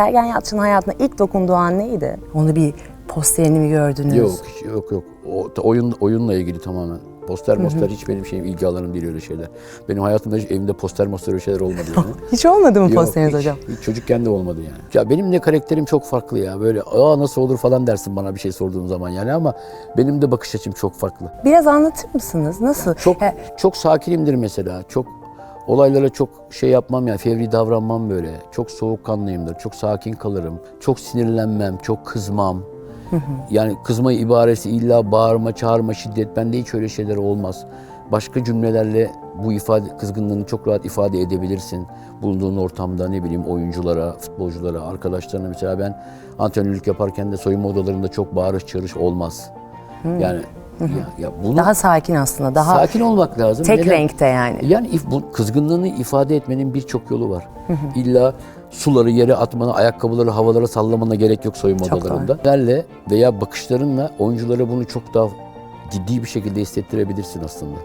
Sergen Yalçın hayatına ilk dokunduğu an neydi? Onu bir posterini mi gördünüz? Yok, yok yok. O, oyun oyunla ilgili tamamen. Poster poster hiç benim şeyim ilgi alanım değil öyle şeyler. Benim hayatımda hiç evimde poster poster öyle şeyler olmadı yani. Hiç olmadı mı Yok, posteriniz hiç, hocam? hiç çocukken de olmadı yani. Ya benim de karakterim çok farklı ya. Böyle aa nasıl olur falan dersin bana bir şey sorduğun zaman yani ama benim de bakış açım çok farklı. Biraz anlatır mısınız? Nasıl? Çok He, çok sakinimdir mesela. Çok olaylara çok şey yapmam yani fevri davranmam böyle. Çok soğukkanlıyımdır. Çok sakin kalırım. Çok sinirlenmem, çok kızmam. Yani kızma ibaresi illa bağırma, çağırma, şiddet. Bende hiç öyle şeyler olmaz. Başka cümlelerle bu ifade kızgınlığını çok rahat ifade edebilirsin. Bulunduğun ortamda ne bileyim oyunculara, futbolculara, arkadaşlarına mesela ben antrenörlük yaparken de soyunma odalarında çok bağırış çağırış olmaz. Yani ya, ya bunu daha sakin aslında. Daha sakin olmak lazım. tek Neden? renkte yani. Yani if- bu kızgınlığını ifade etmenin birçok yolu var. İlla suları yere atmana, ayakkabıları havalara sallamana gerek yok soyunma Çok odalarında. Derle veya bakışlarınla oyunculara bunu çok daha ciddi bir şekilde hissettirebilirsin aslında.